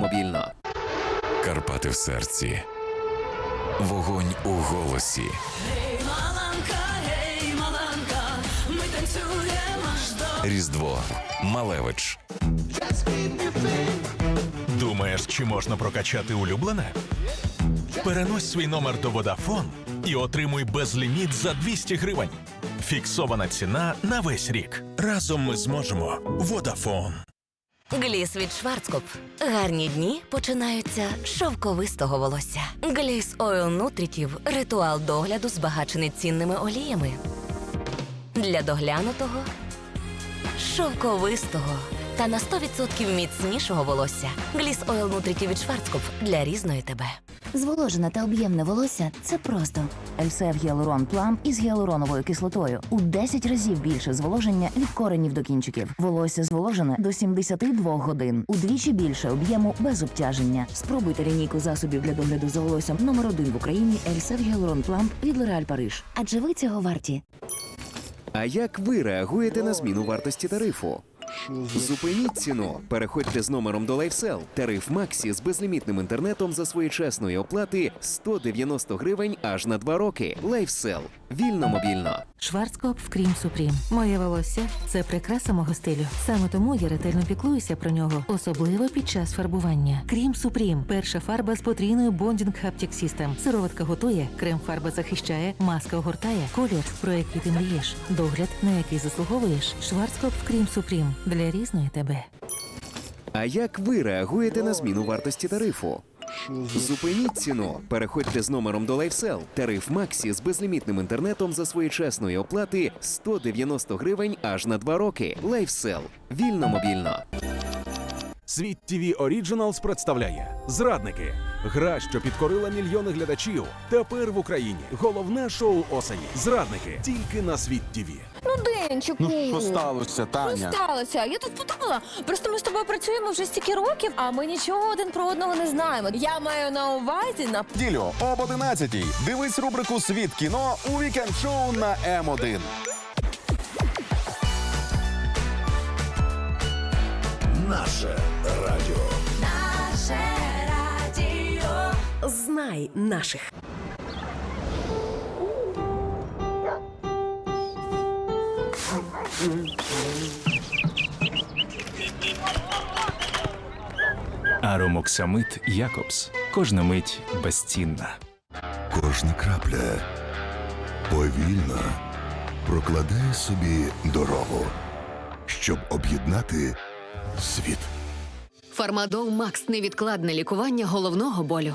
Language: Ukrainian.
мобільно. Карпати в серці. Вогонь у голосі. Гей, маланка, гей, маланка, ми танцюємо Різдво. Малевич. Думаєш, чи можна прокачати улюблене? Перенось свій номер до Vodafone і отримуй безліміт за 200 гривень. Фіксована ціна на весь рік. Разом ми зможемо. Vodafone. Гліс від Шварцкоп. Гарні дні починаються з шовковистого волосся. Гліс Ойл Нутрітів ритуал догляду збагачений цінними оліями. Для доглянутого, шовковистого та на 100% міцнішого волосся. Гліс Ойл Нутрітів від Шварцкоп для різної тебе. Зволожене та об'ємне волосся це просто. Ельсев Гіалурон Плам із гіалуроновою кислотою у 10 разів більше зволоження від коренів до кінчиків. Волосся зволожене до 72 годин. Удвічі більше об'єму без обтяження. Спробуйте лінійку засобів для догляду за волоссям номер один в Україні Ельсев Гіалурон Плам від L'Oréal Париж. Адже ви цього варті. А як ви реагуєте на зміну вартості тарифу? Зупиніть ціну. Переходьте з номером до LifeSell. Тариф Максі з безлімітним інтернетом за своєчасної оплати 190 гривень аж на 2 роки. LifeSell. Вільно мобільно. Шварцкоп Крім Супрім. Моє волосся це прикраса мого стилю. Саме тому я ретельно піклуюся про нього, особливо під час фарбування. Крім Супрім перша фарба з потрійною Bonding Haptic System. Сироватка готує, крем-фарба захищає, маска огортає, колір, про який ти мрієш, догляд, на який заслуговуєш. Шварцкоп Крім Супрім для різної тебе. А як ви реагуєте на зміну вартості тарифу? Зупиніть ціну. Переходьте з номером до LifeSell. Тариф Максі з безлімітним інтернетом за своєчасної оплати 190 гривень аж на 2 роки. LifeSell. Вільно мобільно. Світ ТВ Оріджиналс представляє Зрадники. Гра, що підкорила мільйони глядачів. Тепер в Україні головне шоу осені. Зрадники тільки на світ ТВ. Ну, Денчику. Ну, що сталося, Що сталося? Я тут подумала. Просто ми з тобою працюємо вже стільки років, а ми нічого один про одного не знаємо. Я маю на увазі на Ділю об 11 Дивись рубрику Світ кіно у вікенд шоу на М1. Наше Знай наших. Аромоксамит Якобс. Кожна мить безцінна. Кожна крапля повільно прокладає собі дорогу, щоб об'єднати світ. Фармадол Макс невідкладне лікування головного болю.